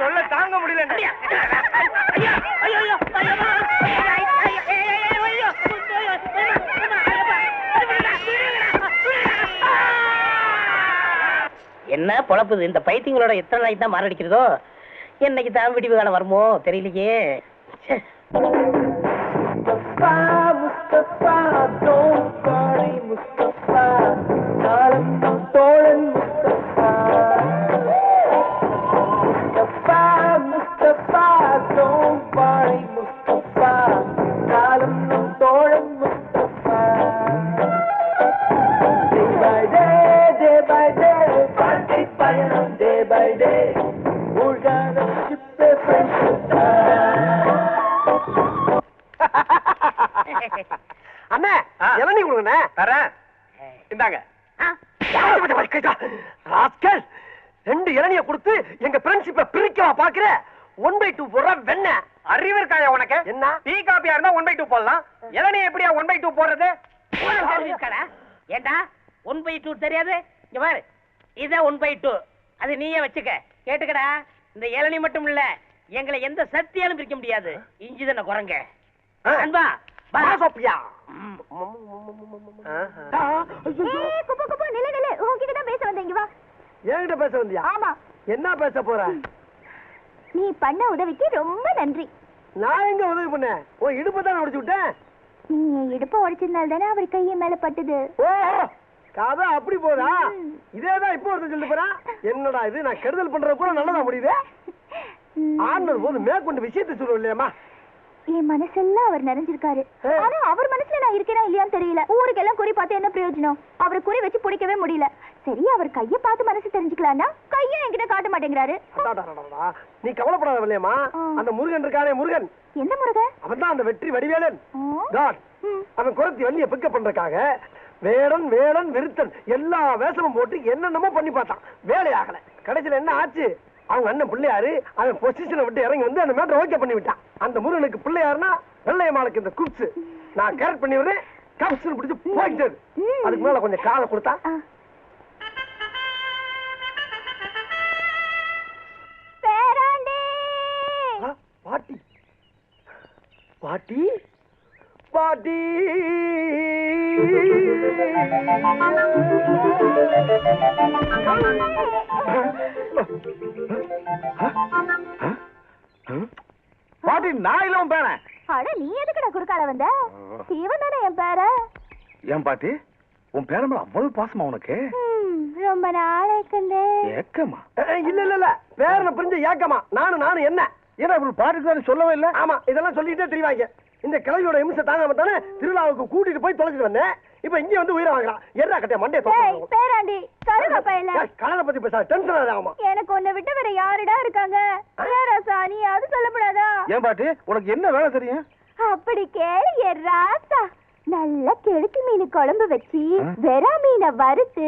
தொல்லை தாங்க முடியல. என்ன பொழப்புது? இந்த பைத்தியங்களோட எத்தனை நாளைக்கு தான் மாரடிக்கிறதோ? என்னைக்கு தான் விடிவு காலம் வருமோ? தெரியலையே. ஒன் பை டூ போடுற வெண்ண. அறிவு இருக்காயா உனக்கு? என்ன? டீ காப்பியா இருந்தா ஒன் பை டூ போடலாம். இளநீ எப்படியா ஒன் பை டூ போடுறது? ஏண்டா? ஒன் பை டூ தெரியாது? இங்க பாரு. இதான் ஒன் பை டூ அது நீயே வச்சுக்க. கேட்டுக்கடா. இந்த இளநீ மட்டும் இல்ல எங்களை எந்த சக்தியாலும் பிரிக்க முடியாது. இஞ்சி தானே குரங்க அன்பா பேச வா. என்கிட்ட பேச வந்தியா? ஆமா. என்ன பேச போற? நீ பண்ண உதவிக்கு ரொம்ப நன்றி. நான் எங்க உதவி பண்ணேன்? உன் இடுப்பு தான் உடைச்சு விட்டேன்? நீ இடுப்ப உடைச்சதுனால தானே அவர் கையை மேல பட்டுது. ஓ கதை அப்படி போதா? இதேதான் இப்போ ஒருத்தன் சொல்லிட்டு போறான். என்னடா இது? நான் கெடுதல் பண்றது கூட நல்லதா முடியுது. ஆண்டர் போது மேற்கொண்டு விஷயத்தை சொல்லுவோம் இல்லையாமா என் மனசெல்லாம் அவர் நிறைஞ்சிருக்காரு. ஆனா அவர் மனசுல நான் இருக்கேனா இல்லையான்னு தெரியல. ஊருக்கெல்லாம் குறி பார்த்து என்ன பிரயோஜனம்? அவரை குறி வச்சு பிடிக்கவே முடியல. சரி அவர் கைய பார்த்து மனசு தெரிஞ்சுக்கலாம்னா கையை என்கிட்ட காட்ட மாட்டேங்கிறாரு. நீ கவலைப்படாத இல்லையாமா ஆ. அந்த முருகன் இருக்கானே முருகன். எந்த முருகன் அவன் தான் அந்த வெற்றி வடிவேலன். அவன் குரத்தி வள்ளிய பிக்கப் பண்றதுக்காக வேடன் வேடன் விருத்தன் எல்லா வேஷமும் போட்டு என்னென்னமோ பண்ணி பார்த்தான். வேலை ஆகல கடைசியில என்ன ஆச்சு? அவங்க அண்ணன் பிள்ளையாரு அவன் பொசிஷனை விட்டு இறங்கி வந்து அந்த மேட்டரை ஓகே பண்ணி விட்டான் அந்த முருகனுக்கு பிள்ளையாருன்னா வெள்ளையம்மாளுக்கு இந்த குப்ஸ் நான் கேரட் பண்ணி விடுறேன் கப்ஸ் பிடிச்சு போயிட்டு ம். அதுக்கு மேல கொஞ்சம் காலை கொடுத்தா. பாட்டி. பாட்டி. பாட்டி. பாட்டி நான் இல்ல உன் பேரன் அட நீ எதுக்குடா குறுக்கால வந்த? இவன் தானே என் பேர? ஏன் பாட்டி? உன் பேரன் மேல அவ்வளவு பாசமா உனக்கு? ரொம்ப நாளைக்குந்தே ஏக்கமா. இல்ல இல்ல இல்ல. வேற பிரிஞ்ச ஏக்கமா? நானும் நானும் என்ன? ஏன்னா பாட்டுக்கு சொல்லவே இல்ல. ஆமா இதெல்லாம் சொல்லிட்டே தெரியவாங்க இந்த கிழவியோட இம்சை தாங்காம தானே திருவிழாவுக்கு கூட்டிட்டு போய் தொலைச்சிட்டு வந்தேன். இப்ப இங்க வந்து உயிரை வாங்கலாம் எர்ரா கட்டைய மண்டைய டேய் பேராண்டி கருக பையல கலரை பத்தி பேச டென்ஷன் ஆகாமா எனக்கு உன்னை விட்டு வேற யாருடா இருக்காங்க? ரசா நீ அது சொல்லக்கூடாதா ஏன் பாட்டி உனக்கு என்ன வேலை தெரியும்? அப்படி கேளு ராசா. நல்ல கெளுத்தி மீன் குழம்பு வச்சு. வெறா மீனை வறுத்து.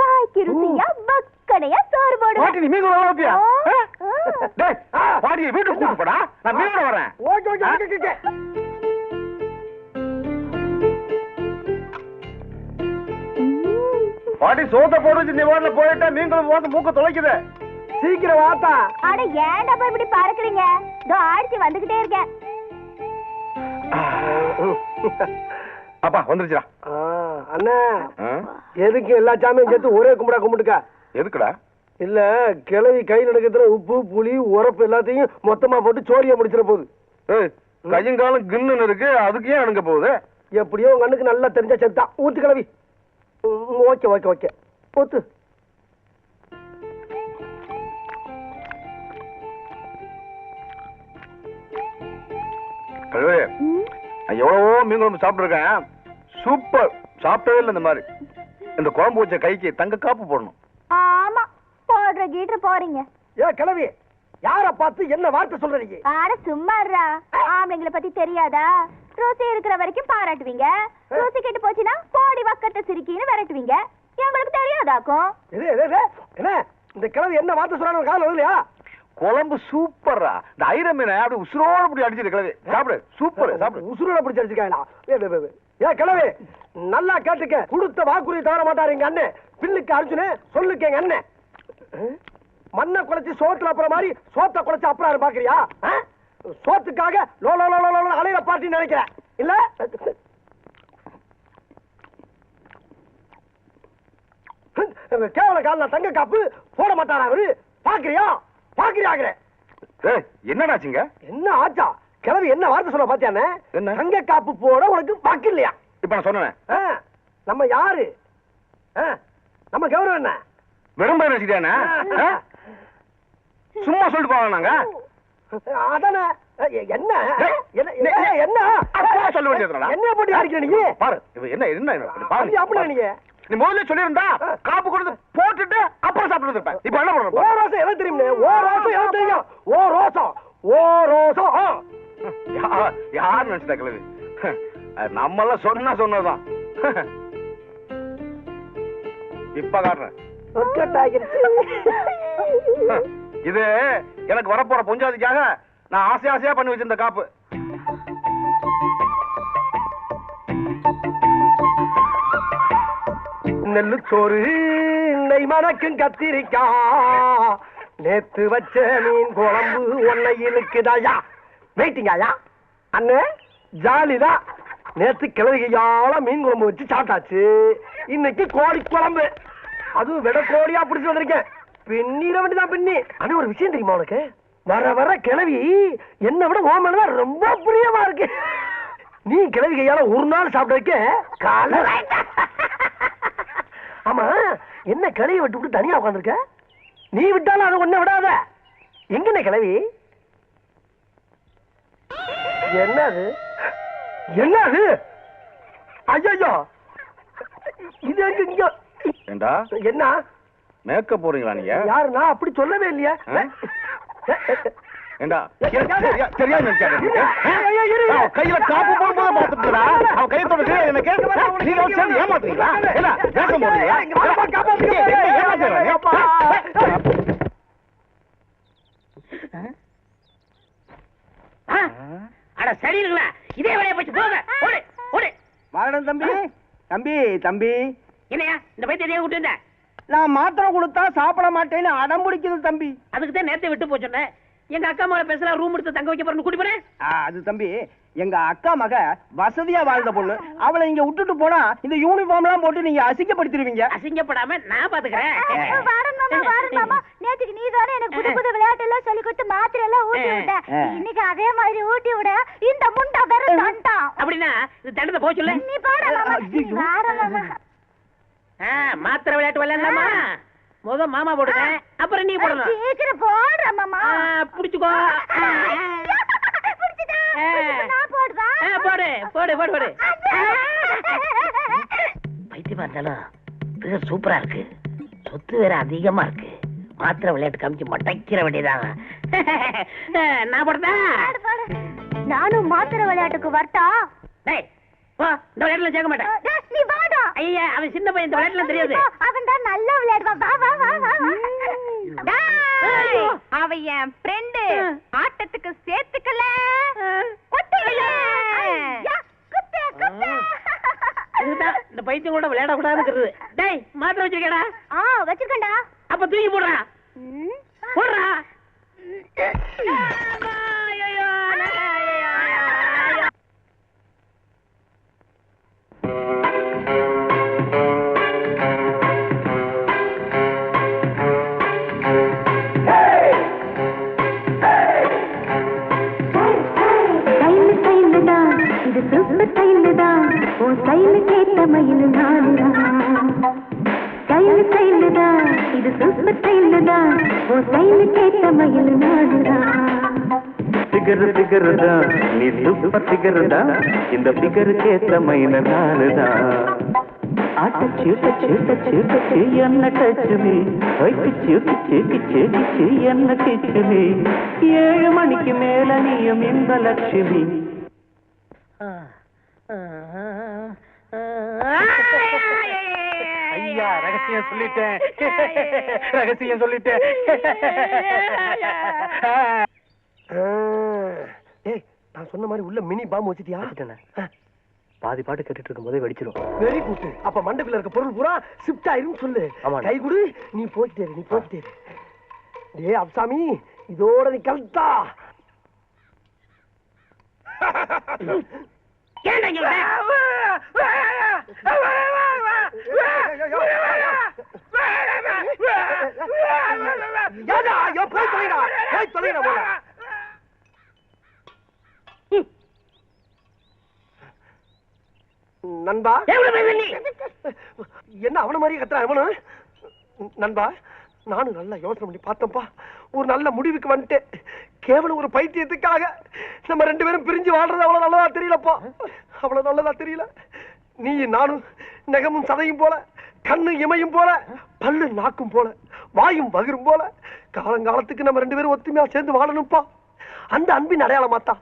வாய்க்கு ருசியா பக்கனையா சோறு போடுவேன் நீ மீன் குழம்பு வைப்பியா? ஆ, ஆ? ஆ. டேய் பாட்டியை வீட்டுக்கு கூட்டு போடா. நான் மீனோட வரேன் ஓகே ஓகே ஓகே ஓகே ம். பாட்டி சோத்த போட்டு வச்சு நீ வாட்டில போயிட்டா குழம்பு வாசம் மூக்க தொலைக்குது. சீக்கிரம் வாத்தா. அட ஏன்டா போய் இப்படி பறக்குறீங்க? இதோ ஆடிச்சு வந்துகிட்டே இருக்கேன். அப்பா வந்துருச்சுடா. அண்ணா? எதுக்கு எல்லா சாமியும் சேர்த்து ஒரே கும்பிடா கும்பிட்டுக்க? எதுக்குடா? இல்ல கிழவி கையில் எடுக்கிற உப்பு புளி உரப்பு எல்லாத்தையும் மொத்தமா போட்டு சோழிய முடிச்சிட போகுது. ஏய், கையும் காலும் கிண்ணுன்னு இருக்கு அதுக்கு ஏன் அணுங்க போகுது? எப்படியோ உங்க அண்ணுக்கு நல்லா தெரிஞ்ச செத்தான் ஊத்து கிழவி ம், ஓகே ஓகே ஓகே. ஊத்து. கழுவே. ம். நான் எவ்வளவோ மீன் குழம்பு சாப்பிட்டுருக்கேன். சூப்பர். சாப்பிட்டவே இல்லை இந்த மாதிரி. இந்த குழம்பு வச்ச கைக்கு தங்க காப்பு போடணும். கீட்டு போறீங்க. ஏ கிழவி யார பார்த்து என்ன வார்த்தை சொல்றீங்க? ஆட சும்மாடுறா. ஆம்பளைங்களை பத்தி தெரியாதா? ருசி இருக்கிற வரைக்கும் பாராட்டுவீங்க. ருசி கெட்டு போச்சுன்னா கோடி வக்கத்தை சிரிக்கின்னு விரட்டுவீங்க. எங்களுக்கு தெரியாதாக்கும்? இது இது. என்ன? இந்த கிழவி என்ன வார்த்தை சொல்றாங்க கால இல்லையா குழம்பு சூப்பர்ரா. இந்த ஐர மீனை அப்படி உசுரோட அப்படி அடிச்சிரு கிழவி. சாப்பிடு சூப்பர் சாப்பிடு. உசுரோட பிடிச்சி அடிச்சுக்காங்களா ஏ, ஏ, ஏ, ஏ கிழவி நல்லா கேட்டுக்க. கொடுத்த வாக்குறுதி தவற மாட்டாரு எங்க அண்ணன். பில்லுக்கு அர்ஜுனு சொல்லுக்கு எங்க அண்ணன். மண்ணை குலைச்சு சோத்துல அப்புறம் மாதிரி சோத்தை குலைச்சு அப்புறம் பாக்குறியா? சோத்துக்காக லோ லோ லோ லோ லோ அலையிற பார்ட்டி நினைக்கிறேன். இல்ல? கேவல காலில் தங்க காப்பு போட மாட்டாரா அவரு? பாக்குறியா பாக்குறியாங்கிற ஏய், என்னடாச்சுங்க என்ன ஆச்சா? கிளவி என்ன வார்த்தை சொல்ல பாத்தியானே? தங்க காப்பு போட உனக்கு வாக்கு இல்லையா இப்ப நான் சொன்னேன். நம்ம யாரு? நம்ம கௌரவம் என்ன வெறும் பயிர் வச்சுக்கிட்டானே? சும்மா சொல்லிட்டு போவாங்க நாங்க? அதானே. என்ன? என்ன சொல்ல வேண்டியதுடா. என்ன போட்டு அடிக்கிற நீ? பாரு. என்ன என்ன அப்படி பாரு. அப்படியா நீங்க நீ? முதல்ல சொல்லியிருந்தா காப்பு கொடுத்து போட்டுட்டு அப்புறம் சாப்பிட்டு இருப்பேன் இப்ப என்ன ஓ பண்ணணும் ரோசம் எனக்கு தெரியுமே ஓ ரோசம் எனக்கு தெரியும். ஓ ரோசம் ஓ ரோசம் யார் நினைச்சிட்டா கிழவி? நம்மளாம் சொன்னா சொன்னதுதான். இப்ப காட்டுறேன். ஆகிருச்சு. இது எனக்கு வரப்போற பொஞ்சாதிக்காக நான் ஆசை ஆசையா பண்ணி வச்சிருந்த காப்பு. நெல்லு சோறு நெய் மணக்கும் கத்திரிக்கா நேத்து வச்ச மீன் குழம்பு ஒன்னை இழுக்குதாயா? வெயிட்டிங்காயா அண்ணே ஜாலிதான் நேத்து கிழவிகையால மீன் குழம்பு வச்சு சாப்பிட்டாச்சு. இன்னைக்கு கோழி குழம்பு. அதுவும் விட கோழியா பிடிச்சு வந்திருக்கேன். பின்னிட வேண்டிதான் பின்னி. ஆனா ஒரு விஷயம் தெரியுமா உனக்கு? வர வர கிளவி என்னை விட ஓமன் ரொம்ப பிரியமா இருக்கு. நீ கிளவி கையால ஒரு நாள் சாப்பிட வைக்க கால ஆமா என்ன கிளவி விட்டு விட்டு தனியா உட்காந்துருக்க நீ விட்டாலும் அதை ஒன்ன விடாத. எங்கண்ணே கிளவி என்னது? என்னது? ஐயோ இது எங்க இங்க ஏண்டா? என்ன? மேக்கப் போறீங்களா நீங்க? யாரு நான் அப்படி சொல்லவே இல்லையே? ஏண்டா? சரியா கையில காப்பு போடும்போது பாத்துட்டுடா அவ கையை நீங்க சேர்ந்து ஏமாத்துறீங்களா? வேஷம் போடுறீங்களா. ஏய், என்ன? அட சரிங்களா? இதே வேலையை போச்சு போங்க. ஓடு தம்பி. தம்பி தம்பி. என்னையா இந்த பைத்தியம் எதையா விட்டு வந்த நான் மாத்திரை கொடுத்தா சாப்பிட மாட்டேன்னு அடம் பிடிக்குது தம்பி. அதுக்கு தான் நேரத்தை விட்டு போச்சோன்னே எங்க அக்கா மகளை பேசலாம் ரூம் எடுத்து தங்க வைக்க போறேன்னு கூட்டி போறேன். ஆ, அது தம்பி எங்க அக்கா மக வசதியா வாழ்ந்த பொண்ணு. அவளை இங்க விட்டுட்டு போனா இந்த யூனிஃபார்ம்லாம் போட்டு நீங்க அசிங்கப்படுத்திடுவீங்க. அசிங்கப்படாம நான் பாத்துக்கிறேன். நேத்துக்கு நீ தானே எனக்கு புது புது விளையாட்டு எல்லாம் சொல்லி கொடுத்து மாத்திரை எல்லாம் ஊட்டி விட்ட. இன்னைக்கு அதே மாதிரி ஊட்டி விட இந்த முண்டா வெறும் தண்டான். அப்படின்னா இது தண்டத்தை போக சொல்லு. நீ போட மாமா. மாத்திரை விளையாட்டு விளையாடலாமா? முத மாமா போடுங்க அப்புறம் நீ போடணும் சீக்கிரம் போடுற மாமா. புடிச்சுக்கோ. போடு போடு போடு போடு. பைத்தியமா இருந்தாலும் ஃபிகர் சூப்பரா இருக்கு. சொத்து வேற அதிகமா இருக்கு. மாத்திரை விளையாட்டு காமிச்சு மட்டைக்கிற வேண்டியதான் நான் போடுதா பாடு, பாடு. நானும் மாத்திரை விளையாட்டுக்கு வரட்டா? டேய் போ இந்த விளையாட்டுல சேர்க்க மாட்டேன். ஐயா அவன் சின்ன பையன் இந்த விளையாட்டுல தெரியாது. அவன் தான் நல்லா விளையாடுவான் வா வா வா. அவ என் ஃப்ரெண்டு. ஆட்டத்துக்கு சேர்த்துக்கல. இந்த பைத்தியம் கூட விளையாட கூடாதுங்கிறது டேய் மாத்திரை வச்சிருக்கடா. ஆ வச்சிருக்கேன்டா. அப்ப தூக்கி போடுறா. போடுறா. தான் உன் கையில கேட்ட மயில் நாடுதான் ஃபிகர் ஃபிகர் தான் நீ சூப்பர் ஃபிகர் தான் இந்த ஃபிகருக்கு ஏத்த மைன நானு தான் ஆட்டச்சு டச்சு டச்சு டச்சு என்ன டச்சு நீ கிச்சு கிச்சு கிச்சு கிச்சு என்ன கிச்சு நீ ஏழு மணிக்கு மேல நீயும் இந்த லட்சுமி ஐயா ரகசியம் சொல்லிட்டேன் ரகசியம் சொல்லிட்டேன். ஏய் நான் சொன்ன மாதிரி உள்ள மினி பாம்பு வச்சிட்டியா பாதி பாட்டு கேட்டுட்டு இருக்கும் போதே வெடிச்சிடும் வெரி குட் அப்ப மண்டபில இருக்க பொருள் பூரா ஷிஃப்ட் ஆயிரும் சொல்லு. கை கொடு நீ போய்கிட்டே இரு, நீ போய்கிட்டே இரு. டேய் அப்சாமி இதோட நீ கலத்தா வந்த? ஏடா ஐயோ போய் தொலைடா போய் தொலைடா போல நண்பா? என்ன அவன மாதிரி கத்துறான் அவனு? நண்பா நானும் நல்லா யோசனை பண்ணி பார்த்தேன்ப்பா. ஒரு நல்ல முடிவுக்கு வந்துட்டேன். கேவலம் ஒரு பைத்தியத்துக்காக நம்ம ரெண்டு பேரும் பிரிஞ்சு வாழ்றது அவ்வளவு நல்லதா தெரியலப்பா. அவ்வளவு நல்லதா தெரியல. நீ நானும் நகமும் சதையும் போல கண்ணு இமையும் போல பல்லு நாக்கும் போல வாயும் வகிரும் போல காலங்காலத்துக்கு நம்ம ரெண்டு பேரும் ஒத்துமையா சேர்ந்து வாழணும்ப்பா. அந்த அன்பின் அடையாளமாத்தான்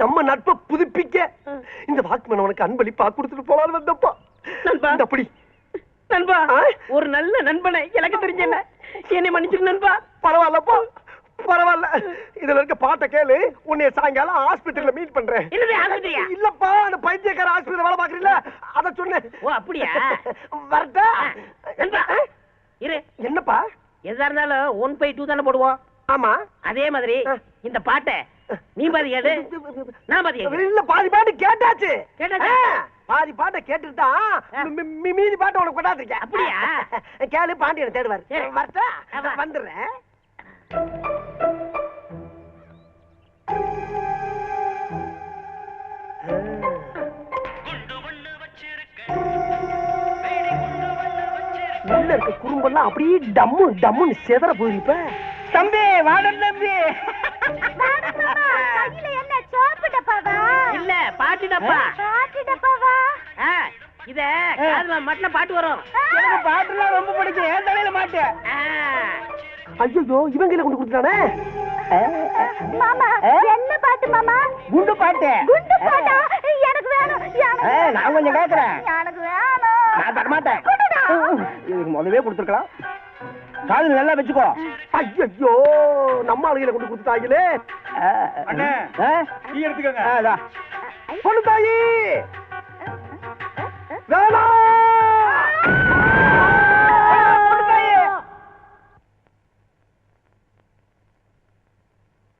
நம்ம நட்பை புதுப்பிக்க இந்த வாக்குமன் உனக்கு அன்பளிப்பா கொடுத்துட்டு போலான்னு வந்தப்பா. நண்பா. அப்படி நண்பா? ஒரு நல்ல நண்பனை எனக்கு தெரிஞ்ச என்ன? என்னை மன்னிச்சிரு நண்பா. பரவாயில்லப்பா. பரவாயில்ல. இதுல இருக்க பாட்டை கேளு. உன்னைய சாயங்காலம் ஹாஸ்பிட்டல்ல மீட் பண்றேன். இல்லப்பா அந்த பைத்தியக்கார ஹாஸ்பிட்டல் வேலை பாக்குறீங்களா அத சொன்னேன். ஓ அப்படியா? வரட்டா. இரு. என்னப்பா? எதா இருந்தாலும் ஒன் பை டூ தானே போடுவோம். ஆமா. அதே மாதிரி. இந்த பாட்டை நீ பாதி கேளு. நான் பாதி இல்ல பாதி பாட்டு கேட்டாச்சு. கேட்டாச்சா? பாதி பாட்டை கேட்டுட்டு. தான் மீதி பாட்டை உனக்கு கொண்டாந்துருக்கேன் அப்படியா? கேளு பாண்டியனை தேடுவார். வரட்டா. வந்துடுறேன். உள்ள இருக்க குறும்பெல்லாம் அப்படியே டம்மு டம்முன்னு செதற போயிருப்ப தம்பி வாடன் தம்பி. என்ன சோப்பு டப்பாவா? இல்ல பாட்டு டப்பா. பாட்டு டப்பாவா? ஆ, இத காதுல மட்டும் பாட்டு வரும். எனக்கு பாட்டுலாம் ரொம்ப பிடிக்கும். ஏன் தலையில மாட்டு. ஐயோ இவன் கையில கொண்டு கொடுத்துட்டானே? மாமா என்ன பாட்டு மாமா? குண்டு பாட்டு. குண்டு பாட்டா? எனக்கு வேணும் நான் கொஞ்சம் கேக்குறேன். எனக்கு வேணும். நான் தர மாட்டேன் கொடுடா. இதுக்கு முதவே கொடுத்துருக்கலாம். காதல் நல்லா வச்சுக்கோ. ஐயோ நம்ம ஆளுகளை கொண்டு கொடுத்துட்டாங்களே. எடுத்துக்கோங்க. பொண்ணு தாயி! வேணாம்.